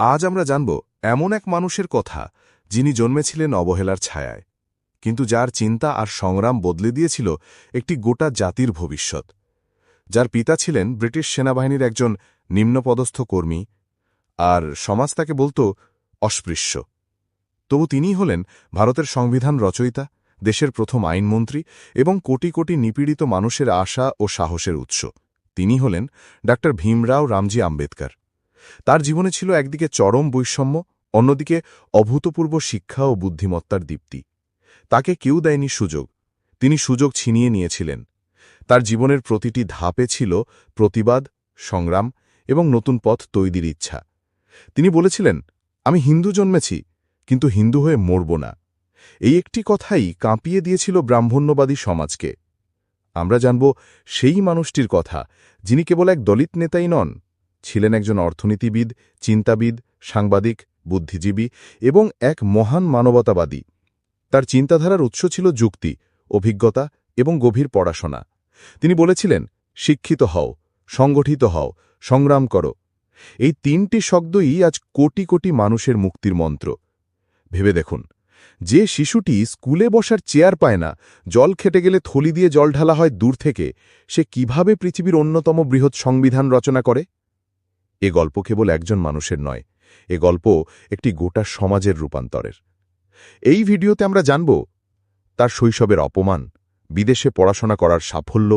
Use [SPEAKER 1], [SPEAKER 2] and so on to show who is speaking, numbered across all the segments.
[SPEAKER 1] আজ আমরা জানব এমন এক মানুষের কথা যিনি জন্মেছিলেন অবহেলার ছায়ায়, কিন্তু যার চিন্তা আর সংগ্রাম বদলে দিয়েছিল একটি গোটা জাতির ভবিষ্যৎ। যার পিতা ছিলেন ব্রিটিশ সেনাবাহিনীর একজন নিম্নপদস্থ কর্মী আর সমাজ তাকে বলত অস্পৃশ্য। তবু তিনিই হলেন ভারতের সংবিধান রচয়িতা, দেশের প্রথম আইনমন্ত্রী এবং কোটি কোটি নিপীড়িত মানুষের আশা ও সাহসের উৎস। তিনি হলেন ডা ভীমরাও রামজি আম্বেদকর। তার জীবনে ছিল একদিকে চরম বৈষম্য, অন্যদিকে অভূতপূর্ব শিক্ষা ও বুদ্ধিমত্তার দীপ্তি। তাকে কেউ দেয়নি সুযোগ। তিনি সুযোগ ছিনিয়ে নিয়েছিলেন। তার জীবনের প্রতিটি ধাপে ছিল প্রতিবাদ, সংগ্রাম এবং নতুন পথ তৈরির ইচ্ছা। তিনি বলেছিলেন, আমি হিন্দু জন্মেছি, কিন্তু হিন্দু হয়ে মরব না। এই একটি কথাই কাঁপিয়ে দিয়েছিল ব্রাহ্মণ্যবাদী সমাজকে। আমরা জানব সেই মানুষটির কথা, যিনি কেবল এক দলিত নেতাই নন। ছিলেন একজন অর্থনীতিবিদ, চিন্তাবিদ, সাংবাদিক, বুদ্ধিজীবী এবং এক মহান মানবতাবাদী। তার চিন্তাধারার উৎস ছিল যুক্তি, অভিজ্ঞতা এবং গভীর পড়াশোনা। তিনি বলেছিলেন, শিক্ষিত হও, সংগঠিত হও, সংগ্রাম করো। এই তিনটি শব্দই আজ কোটি কোটি মানুষের মুক্তির মন্ত্র। ভেবে দেখুন, যে শিশুটি স্কুলে বসার চেয়ার পায় না, জল খেটে গেলে থলি দিয়ে জল ঢালা হয় দূর থেকে, সে কীভাবে পৃথিবীর অন্যতম বৃহৎ সংবিধান রচনা করে? এ গল্প কেবল একজন মানুষের নয়, এ গল্প একটি গোটা সমাজের রূপান্তরের। এই ভিডিওতে আমরা জানব তার শৈশবের অপমান, বিদেশে পড়াশোনা করার সাফল্য,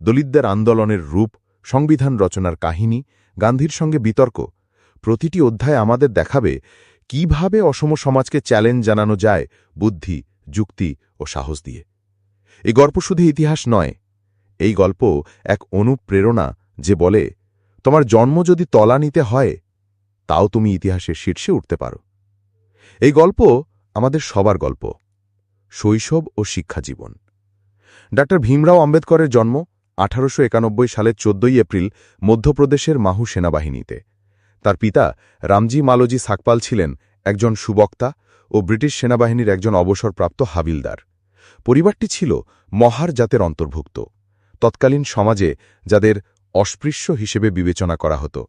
[SPEAKER 1] দলিতদের আন্দোলনের রূপ, সংবিধান রচনার কাহিনী, গান্ধীর সঙ্গে বিতর্ক। প্রতিটি অধ্যায় আমাদের দেখাবে কীভাবে অসম সমাজকে চ্যালেঞ্জ জানানো যায় বুদ্ধি, যুক্তি ও সাহস দিয়ে। এই গল্প শুধু ইতিহাস নয়, এই গল্প এক অনুপ্রেরণা যে বলে তোমার জন্ম যদি তলা নিতে হয়, তাও তুমি ইতিহাসের শীর্ষে উঠতে পারো। এই গল্প আমাদের সবার গল্প, শৈশব ও শিক্ষা জীবন। ডা ভীমরাও আম্বেদকরের জন্ম আঠারোশো একানব্বই সালের চোদ্দই এপ্রিল মধ্যপ্রদেশের মাহু সেনাবাহিনীতে। তার পিতা রামজি মালোজি সাকপাল ছিলেন একজন সুবক্তা ও ব্রিটিশ সেনাবাহিনীর একজন অবসরপ্রাপ্ত হাবিলদার। পরিবারটি ছিল মহার জাতের অন্তর্ভুক্ত। তৎকালীন সমাজে যাদের অস্পৃশ্য হিসেবে বিবেচনা করা হতো।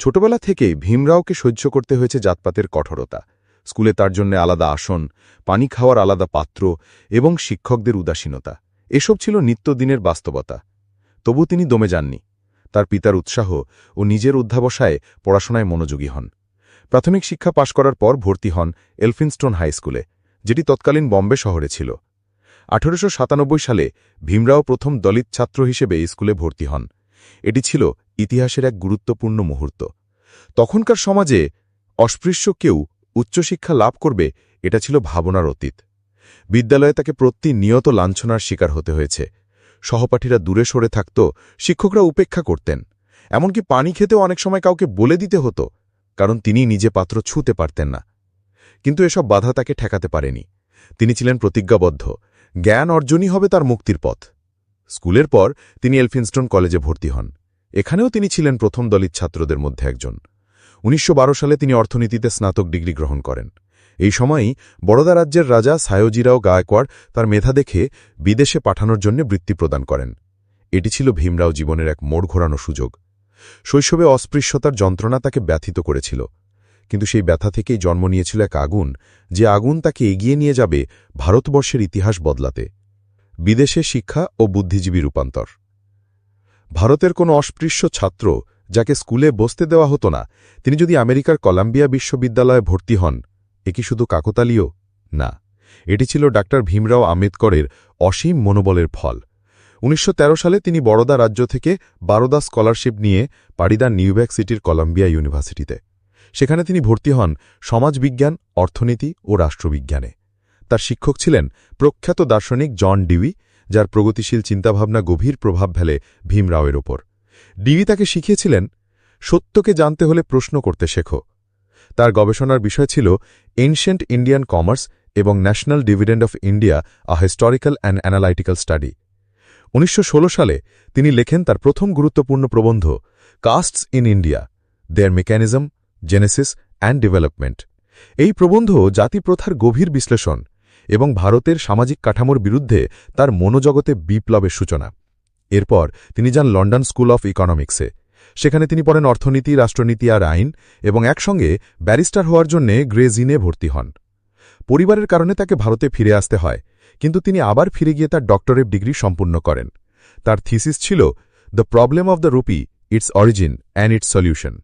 [SPEAKER 1] ছোটবেলা থেকেই ভীমরাওকে সহ্য করতে হয়েছে জাতপাতের কঠোরতা। স্কুলে তার জন্য আলাদা আসন, পানি খাওয়ার আলাদা পাত্র এবং শিক্ষকদের উদাসীনতা। এসব ছিল নিত্যদিনের বাস্তবতা। তবু তিনি দমে যাননি। তার পিতার উৎসাহ ও নিজের অধ্যাবসায় পড়াশোনায় মনোযোগী হন। প্রাথমিক শিক্ষা পাশ করার পর ভর্তি হন এলফিনস্টোন হাই স্কুলে, যেটি তৎকালীন বম্বে শহরে ছিল। আঠারোশো সালে ভীমরাও প্রথম দলিত ছাত্র হিসেবে স্কুলে ভর্তি হন। এটি ছিল ইতিহাসের এক গুরুত্বপূর্ণ মুহূর্ত। তখনকার সমাজে অস্পৃশ্য কেউ উচ্চশিক্ষা লাভ করবে, এটা ছিল ভাবনার অতীত। বিদ্যালয়ে তাকে প্রতিনিয়ত লাঞ্ছনার শিকার হতে হয়েছে। সহপাঠীরা দূরে সরে থাকত, শিক্ষকরা উপেক্ষা করতেন। এমনকি পানি খেতেও অনেক সময় কাউকে বলে দিতে হতো, কারণ তিনি নিজে পাত্র ছুঁতে পারতেন না। কিন্তু এসব বাধা তাকে ঠেকাতে পারেনি। তিনি ছিলেন প্রতিজ্ঞাবদ্ধ। জ্ঞান অর্জনই হবে তার মুক্তির পথ। স্কুলের পর তিনি এলফিনস্টোন কলেজে ভর্তি হন। এখানেও তিনি ছিলেন প্রথম দলিত ছাত্রদের মধ্যে একজন। উনিশশো বারো সালে তিনি অর্থনীতিতে স্নাতক ডিগ্রি গ্রহণ করেন। এই সময়ই বড়দা রাজ্যের রাজা সায়োজিরাও গায়কোয়াড় তার মেধা দেখে বিদেশে পাঠানোর জন্য বৃত্তি প্রদান করেন। এটি ছিল ভীমরাও জীবনের এক মোড় ঘোরানো সুযোগ। শৈশবে অস্পৃশ্যতার যন্ত্রণা তাকে ব্যথিত করেছিল। কিন্তু সেই ব্যথা থেকেই জন্ম নিয়েছিল এক আগুন, যে আগুন তাকে এগিয়ে নিয়ে যাবে ভারতবর্ষের ইতিহাস বদলাতে। বিদেশে শিক্ষা ও বুদ্ধিজীবী রূপান্তর। ভারতের কোনো অস্পৃশ্য ছাত্র যাকে স্কুলে বসতে দেওয়া হতো না, তিনি যদি আমেরিকার কলাম্বিয়া বিশ্ববিদ্যালয়ে ভর্তি হন, এ কি শুধু কাকতালীয়? না। এটি ছিল ডাক্তার ভীমরাও আম্বেদকরের অসীম মনোবলের ফল। উনিশশো তেরো সালে তিনি বড়দা রাজ্য থেকে বারোদা স্কলারশিপ নিয়ে পাড়িদার নিউইয়র্ক সিটির কলাম্বিয়া ইউনিভার্সিটিতে। সেখানে তিনি ভর্তি হন সমাজবিজ্ঞান, অর্থনীতি ও রাষ্ট্রবিজ্ঞানে। তার শিক্ষক ছিলেন প্রখ্যাত দার্শনিক জন ডিউই, যার প্রগতিশীল চিন্তাভাবনা গভীর প্রভাব ফেলে ভীমরাওয়ের ওপর। ডিউই তাকে শিখিয়েছিলেন, সত্যকে জানতে হলে প্রশ্ন করতে শেখো। তার গবেষণার বিষয় ছিল এনশিয়েন্ট ইন্ডিয়ান কমার্স এবং national dividend of India, a historical and analytical study. উনিশশো ষোলো সালে তিনি লেখেন তার প্রথম গুরুত্বপূর্ণ প্রবন্ধ, castes in India, their mechanism, genesis and development. এই প্রবন্ধ জাতিপ্রথার গভীর বিশ্লেষণ এবং ভারতের সামাজিক কাঠামোর বিরুদ্ধে তার মনোজগতে বিপ্লবের সূচনা। এরপর তিনি যান লন্ডন স্কুল অফ ইকোনমিক্সে। সেখানে তিনি পড়েন অর্থনীতি, রাষ্ট্রনীতি আর আইন এবং একসঙ্গে ব্যারিস্টার হওয়ার জন্যে গ্রেজিনে ভর্তি হন। পরিবারের কারণে তাকে ভারতে ফিরে আসতে হয়, কিন্তু তিনি আবার ফিরে গিয়ে তার ডক্টরেট ডিগ্রি সম্পূর্ণ করেন। তার থিসিস ছিল, the problem of the rupee, its origin and its solution.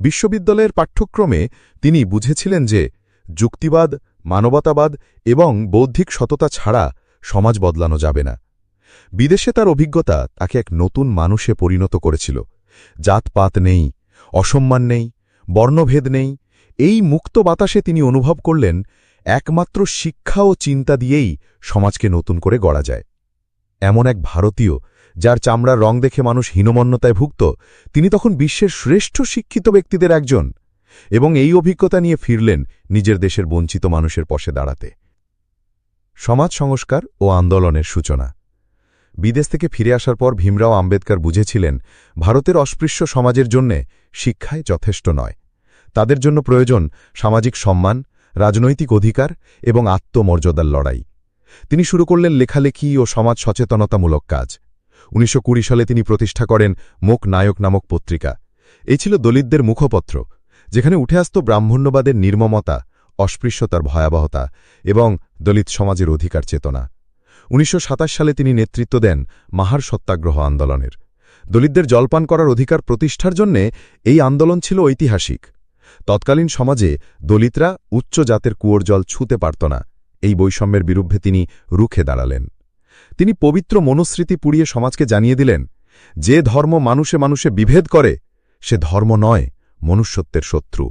[SPEAKER 1] বিশ্ববিদ্যালয়ের পাঠ্যক্রমে তিনি বুঝেছিলেন যে, যুক্তিবাদ মানবতাবাদ এবং বৌদ্ধিক সততা ছাড়া সমাজ বদলানো যাবে না। বিদেশে তার অভিজ্ঞতা তাকে এক নতুন মানুষে পরিণত করেছিল। জাতপাত নেই, অসম্মান নেই, বর্ণভেদ নেই। এই মুক্ত বাতাসে তিনি অনুভব করলেন একমাত্র শিক্ষা ও চিন্তা দিয়েই সমাজকে নতুন করে গড়া যায়। এমন এক ভারতীয় যার চামড়ার রং দেখে মানুষ হীনমন্যতায় ভুগত তিনি তখন বিশ্বের শ্রেষ্ঠ শিক্ষিত ব্যক্তিদের একজন। এবং এই অভিজ্ঞতা নিয়ে ফিরলেন নিজের দেশের বঞ্চিত মানুষের পশে দাঁড়াতে। সমাজ সংস্কার ও আন্দোলনের সূচনা। বিদেশ থেকে ফিরে আসার পর ভীমরাও আম্বেদকর বুঝেছিলেন, ভারতের অস্পৃশ্য সমাজের জন্যে শিক্ষায় যথেষ্ট নয়। তাদের জন্য প্রয়োজন সামাজিক সম্মান, রাজনৈতিক অধিকার এবং আত্মমর্যাদার লড়াই। তিনি শুরু করলেন লেখালেখি ও সমাজ সচেতনতামূলক কাজ। উনিশশো কুড়ি সালে তিনি প্রতিষ্ঠা করেন মোক নায়ক নামক পত্রিকা। এই ছিল দলিতদের মুখপত্র। যেখানে উঠে আসত ব্রাহ্মণ্যবাদের নির্মমতা, অস্পৃশ্যতার ভয়াবহতা এবং দলিত সমাজের অধিকার চেতনা। উনিশশো সাতাশ সালে তিনি নেতৃত্ব দেন মাহার সত্যাগ্রহ আন্দোলনের। দলিতদের জলপান করার অধিকার প্রতিষ্ঠার জন্যে এই আন্দোলন ছিল ঐতিহাসিক। তৎকালীন সমাজে দলিতরা উচ্চ জাতের কুয়োর জল ছুঁতে পারত না, এই বৈষম্যের বিরুদ্ধে তিনি রুখে দাঁড়ালেন। তিনি পবিত্র মনুস্মৃতি পুড়িয়ে সমাজকে জানিয়ে দিলেন, যে ধর্ম মানুষে মানুষে বিভেদ করে, সে ধর্ম নয়। মনুষ্যত্বের শত্রু।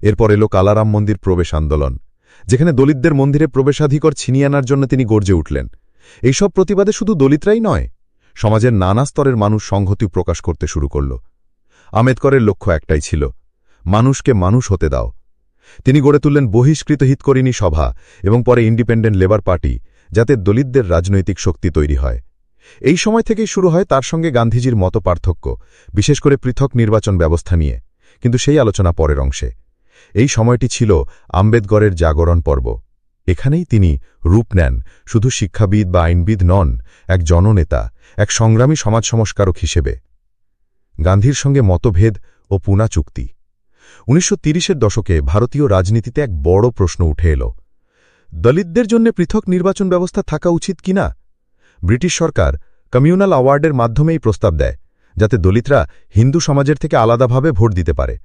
[SPEAKER 1] এরপর এলো কালারাম মন্দির প্রবেশ আন্দোলন, যেখানে দলিতদের মন্দিরে প্রবেশাধিকর ছিনিয়ে আনার জন্য তিনি গর্জে উঠলেন। এইসব প্রতিবাদে শুধু দলিতরাই নয়, সমাজের নানা স্তরের মানুষ সংহতি প্রকাশ করতে শুরু করল। আম্বেদকরের লক্ষ্য একটাই ছিল, মানুষকে মানুষ হতে দাও। তিনি গড়ে তুললেন বহিষ্কৃত হিতকরিণী সভা এবং পরে ইন্ডিপেন্ডেন্ট লেবার পার্টি, যাতে দলিতদের রাজনৈতিক শক্তি তৈরি হয়। এই সময় থেকেই শুরু হয় তার সঙ্গে গান্ধীজির মত পার্থক্য বিশেষ করে পৃথক নির্বাচন ব্যবস্থা নিয়ে। কিন্তু সেই আলোচনা পরের অংশে। এই সময়টি ছিল আম্বেদকরের জাগরণ পর্ব। এখানেই তিনি রূপ নেন, শুধু শিক্ষাবিদ বা আইনবিদ নন, এক জননেতা, এক সংগ্রামী সমাজ সংস্কারক হিসেবে। গান্ধীর সঙ্গে মতভেদ ও পুনা চুক্তি উনিশশো তিরিশের দশকে ভারতীয় রাজনীতিতে এক বড় প্রশ্ন উঠে এল। দলিতদের জন্য পৃথক নির্বাচন ব্যবস্থা থাকা উচিত কিনা? ব্রিটিশ সরকার কমিউনাল অ্যাওয়ার্ডের মাধ্যমেই প্রস্তাব দেয়। যাতে দলিতরা হিন্দু সমাজের থেকে আলাদাভাবে ভোট দিতে পারে।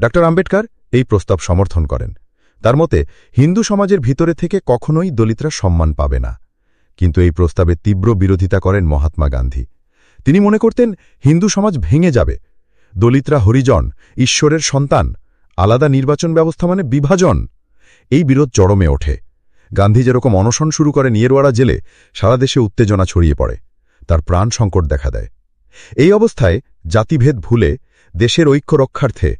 [SPEAKER 1] ড. আম্বেদকর এই প্রস্তাব সমর্থন করেন। তার মতে, হিন্দু সমাজের ভিতরে থেকে কখনোই দলিতরা সম্মান পাবে না। কিন্তু এই প্রস্তাবে তীব্র বিরোধিতা করেন মহাত্মা গান্ধী। তিনি মনে করতেন, হিন্দু সমাজ ভেঙে যাবে। দলিতরা হরিজন, ঈশ্বরের সন্তান, আলাদা নির্বাচন ব্যবস্থা মানে বিভাজন। এই বিরোধ চরমে ওঠে। গান্ধী যেরকম অনশন শুরু করে নিয়েরওয়াড়া জেলে, সারা দেশে উত্তেজনা ছড়িয়ে পড়ে। তার প্রাণ সংকট দেখা দেয়। এই অবস্থায় জাতিভেদ ভুলে দেশের ঐক্য রক্ষার্থে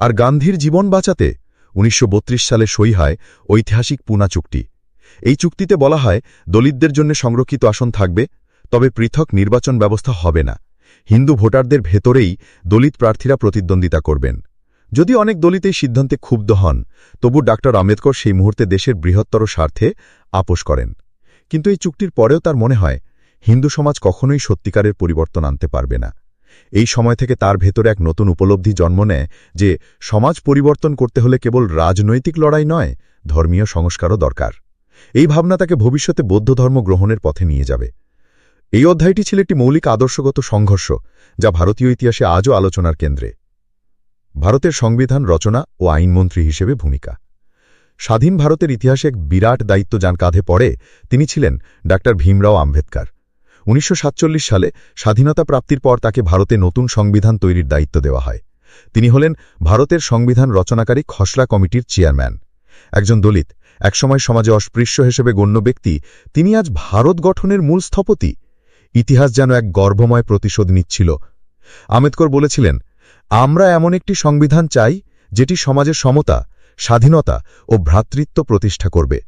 [SPEAKER 1] আর গান্ধীর জীবন বাঁচাতে উনিশশো বত্রিশ সালে সই হয় ঐতিহাসিক পুনা চুক্তি। এই চুক্তিতে বলা হয়, দলিতদের জন্য সংরক্ষিত আসন থাকবে, তবে পৃথক নির্বাচন ব্যবস্থা হবে না। হিন্দু ভোটারদের ভেতরেই দলিত প্রার্থীরা প্রতিদ্বন্দ্বিতা করবেন। যদি অনেক দলিত এই সিদ্ধান্তে ক্ষুব্ধ হন, তবু ডাক্তার আম্বেদকর সেই মুহূর্তে দেশের বৃহত্তর স্বার্থে আপোষ করেন। কিন্তু এই চুক্তির পরেও তার মনে হয় হিন্দু সমাজ কখনোই সত্যিকারের পরিবর্তন আনতে পারবে না। এই সময় থেকে তার ভেতরে এক নতুন উপলব্ধি জন্ম নেয় যে, সমাজ পরিবর্তন করতে হলে কেবল রাজনৈতিক লড়াই নয়, ধর্মীয় সংস্কারও দরকার। এই ভাবনা তাকে ভবিষ্যতে বৌদ্ধ ধর্ম গ্রহণের পথে নিয়ে যাবে। এই অধ্যায়টি ছিল একটি মৌলিক আদর্শগত সংঘর্ষ, যা ভারতীয় ইতিহাসে আজও আলোচনার কেন্দ্রে। ভারতের সংবিধান রচনা ও আইনমন্ত্রী হিসেবে ভূমিকা। স্বাধীন ভারতের ইতিহাসে এক বিরাট দায়িত্ব যান কাঁধে পড়ে তিনি ছিলেন ডাক্তার ভীমরাও আম্বেদকর। উনিশশো সাতচল্লিশ সালে স্বাধীনতা প্রাপ্তির পর তাকে ভারতে নতুন সংবিধান তৈরির দায়িত্ব দেওয়া হয়। তিনি হলেন ভারতের সংবিধান রচনাকারী খসড়া কমিটির চেয়ারম্যান। একজন দলিত, একসময় সমাজে অস্পৃশ্য হিসেবে গণ্য ব্যক্তি, তিনি আজ ভারত গঠনের মূল স্থপতি। ইতিহাস যেন এক গর্ভময় প্রতিশোধ নিচ্ছিল। আম্বেদকর বলেছিলেন, আমরা এমন একটি সংবিধান চাই, যেটি সমাজের সমতা, স্বাধীনতা ও ভ্রাতৃত্ব প্রতিষ্ঠা করবে।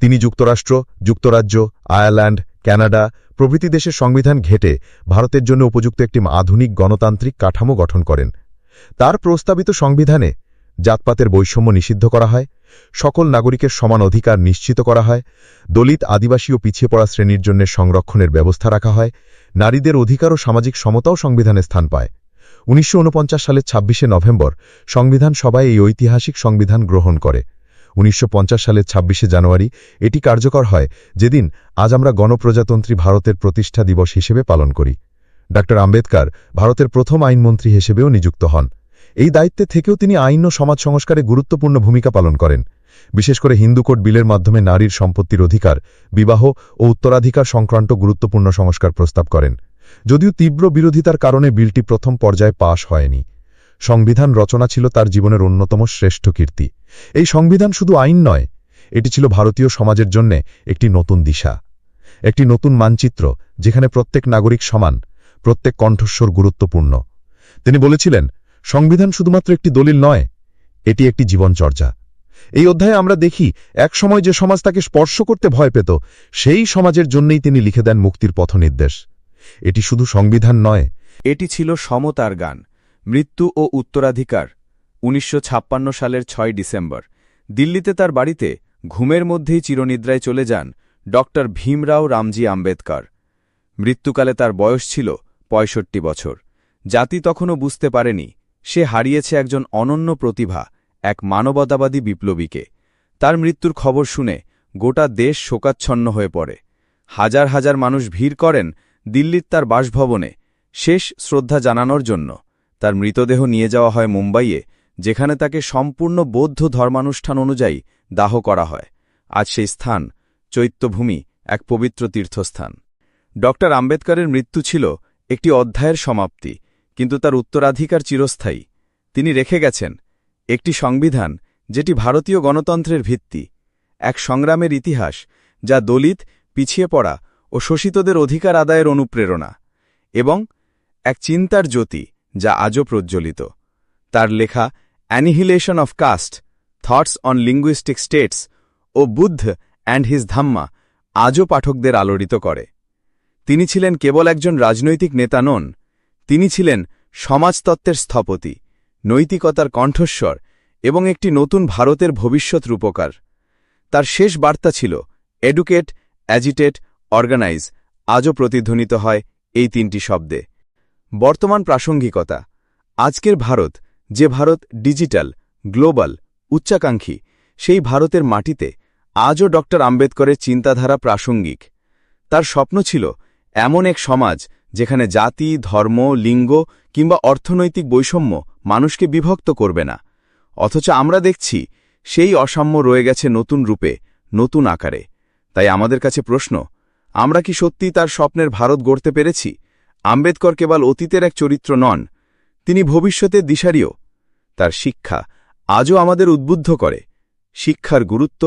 [SPEAKER 1] তিনি যুক্তরাষ্ট্র, যুক্তরাজ্য, আয়ারল্যান্ড, ক্যানাডা প্রভৃতি দেশের সংবিধান ঘেটে ভারতের জন্য উপযুক্ত একটি আধুনিক গণতান্ত্রিক কাঠামো গঠন করেন। তার প্রস্তাবিত সংবিধানে জাতপাতের বৈষম্য নিষিদ্ধ করা হয়, সকল নাগরিকের সমান অধিকার নিশ্চিত করা হয়, দলিত, আদিবাসী ও পিছিয়ে পড়া শ্রেণির জন্য সংরক্ষণের ব্যবস্থা রাখা হয়, নারীদের অধিকার ও সামাজিক সমতাও সংবিধানে স্থান পায়। উনিশশো ঊনপঞ্চাশ সালের ছাব্বিশে নভেম্বর সংবিধান সভায় এই ঐতিহাসিক সংবিধান গ্রহণ করে। উনিশশো পঞ্চাশ সালের ছাব্বিশে জানুয়ারি এটি কার্যকর হয় যেদিন আজ আমরা গণপ্রজাতন্ত্রী ভারতের প্রতিষ্ঠা দিবস হিসেবে পালন করি। ড. আম্বেদকর ভারতের প্রথম আইনমন্ত্রী হিসেবেও নিযুক্ত হন। এই দায়িত্বে থেকেও তিনি আইন ও সমাজ সংস্কারে গুরুত্বপূর্ণ ভূমিকা পালন করেন। বিশেষ করে হিন্দু কোড বিলের মাধ্যমে নারীর সম্পত্তির অধিকার, বিবাহ ও উত্তরাধিকার সংক্রান্ত গুরুত্বপূর্ণ সংস্কার প্রস্তাব করেন। যদিও তীব্র বিরোধিতার কারণে বিলটি প্রথম পর্যায়ে পাশ হয়নি। সংবিধান রচনা ছিল তার জীবনের অন্যতম শ্রেষ্ঠ কীর্তি। এই সংবিধান শুধু আইন নয়, এটি ছিল ভারতীয় সমাজের জন্যে একটি নতুন দিশা। একটি নতুন মানচিত্র, যেখানে প্রত্যেক নাগরিক সমান, প্রত্যেক কণ্ঠস্বর গুরুত্বপূর্ণ। তিনি বলেছিলেন, সংবিধান শুধুমাত্র একটি দলিল নয়, এটি একটি জীবনচর্যা। এই অধ্যায়ে আমরা দেখি এক সময় যে সমাজ তাকে স্পর্শ করতে ভয় পেত, সেই সমাজের জন্যই তিনি লিখে দেন মুক্তির পথনির্দেশ। এটি শুধু সংবিধান নয়,
[SPEAKER 2] এটি ছিল সমতার গান। মৃত্যু ও উত্তরাধিকার, উনিশশো ছাপ্পান্ন সালের ছয় ডিসেম্বর। দিল্লিতে তার বাড়িতে ঘুমের মধ্যেই চিরনিদ্রায় চলে যান ড ভীমরাও রামজি আম্বেদকর। মৃত্যুকালে তার বয়স ছিল পঁয়ষট্টি বছর। জাতি তখনও বুঝতে পারেনি, সে হারিয়েছে একজন অনন্য প্রতিভা, এক মানবতাবাদী বিপ্লবীকে। তার মৃত্যুর খবর শুনে গোটা দেশ শোকাচ্ছন্ন হয়ে পড়ে। হাজার হাজার মানুষ ভিড় করেন দিল্লির তার বাসভবনে, শেষ শ্রদ্ধা জানানোর জন্য। তার মৃতদেহ নিয়ে যাওয়া হয় মুম্বাইয়ে, যেখানে তাকে সম্পূর্ণ বৌদ্ধ ধর্মানুষ্ঠান অনুযায়ী দাহ করা হয়। আজ সেই স্থান, চৈত্যভূমি, এক পবিত্র তীর্থস্থান। ড. আম্বেদকরের মৃত্যু ছিল একটি অধ্যায়ের সমাপ্তি, কিন্তু তার উত্তরাধিকার চিরস্থায়ী। তিনি রেখে গেছেন একটি সংবিধান যেটি ভারতীয় গণতন্ত্রের ভিত্তি, এক সংগ্রামের ইতিহাস যা দলিত, পিছিয়ে পড়া ও শোষিতদের অধিকার আদায়ের অনুপ্রেরণা এবং এক চিন্তার জ্যোতি যা আজও প্রজ্জ্বলিত তার লেখা annihilation of caste thoughts on linguistic states O Buddha and his Dhamma আজও পাঠকদের আলোড়িত করে। তিনি ছিলেন কেবল একজন রাজনৈতিক নেতা নন, তিনি ছিলেন সমাজতত্ত্বের স্থপতি, নৈতিকতার কণ্ঠস্বর এবং একটি নতুন ভারতের ভবিষ্যৎ রূপকার। তার শেষ বার্তা ছিল এডুকেট অ্যাজিটেট অর্গানাইজ আজও প্রতিধ্বনিত হয় এই তিনটি শব্দে। বর্তমান প্রাসঙ্গিকতা। আজকের ভারত, যে ভারত ডিজিটাল, গ্লোবাল, উচ্চাকাঙ্ক্ষী, সেই ভারতের মাটিতে আজও ড. আম্বেদকরের চিন্তাধারা প্রাসঙ্গিক। তার স্বপ্ন ছিল এমন এক সমাজ যেখানে জাতি, ধর্ম, লিঙ্গ কিংবা অর্থনৈতিক বৈষম্য মানুষকে বিভক্ত করবে না। অথচ আমরা দেখছি সেই অসাম্য রয়ে গেছে নতুন রূপে, নতুন আকারে। তাই আমাদের কাছে প্রশ্ন, আমরা কি সত্যি তার স্বপ্নের ভারত গড়তে পেরেছি? আম্বেদকর কেবল অতীতের এক চরিত্র নন, তিনি ভবিষ্যতের দিশারিও। তার শিক্ষা আজও আমাদের উদ্বুদ্ধ করে। শিক্ষার গুরুত্ব,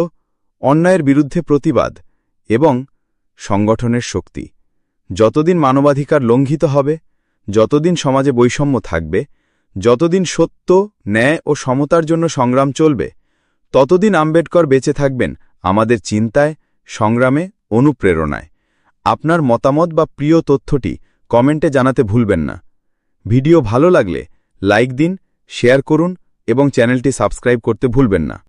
[SPEAKER 2] অন্যায়ের বিরুদ্ধে প্রতিবাদ এবং সংগঠনের শক্তি। যতদিন মানবাধিকার লঙ্ঘিত হবে, যতদিন সমাজে বৈষম্য থাকবে, যতদিন সত্য, ন্যায় ও সমতার জন্য সংগ্রাম চলবে, ততদিন আম্বেদকর বেঁচে থাকবেন আমাদের চিন্তায়, সংগ্রামে, অনুপ্রেরণায়। আপনার মতামত বা প্রিয় তথ্যটি কমেন্টে জানাতে ভুলবেন না। ভিডিও ভালো লাগলে লাইক দিন, শেয়ার করুন এবং চ্যানেলটি সাবস্ক্রাইব করতে ভুলবেন না।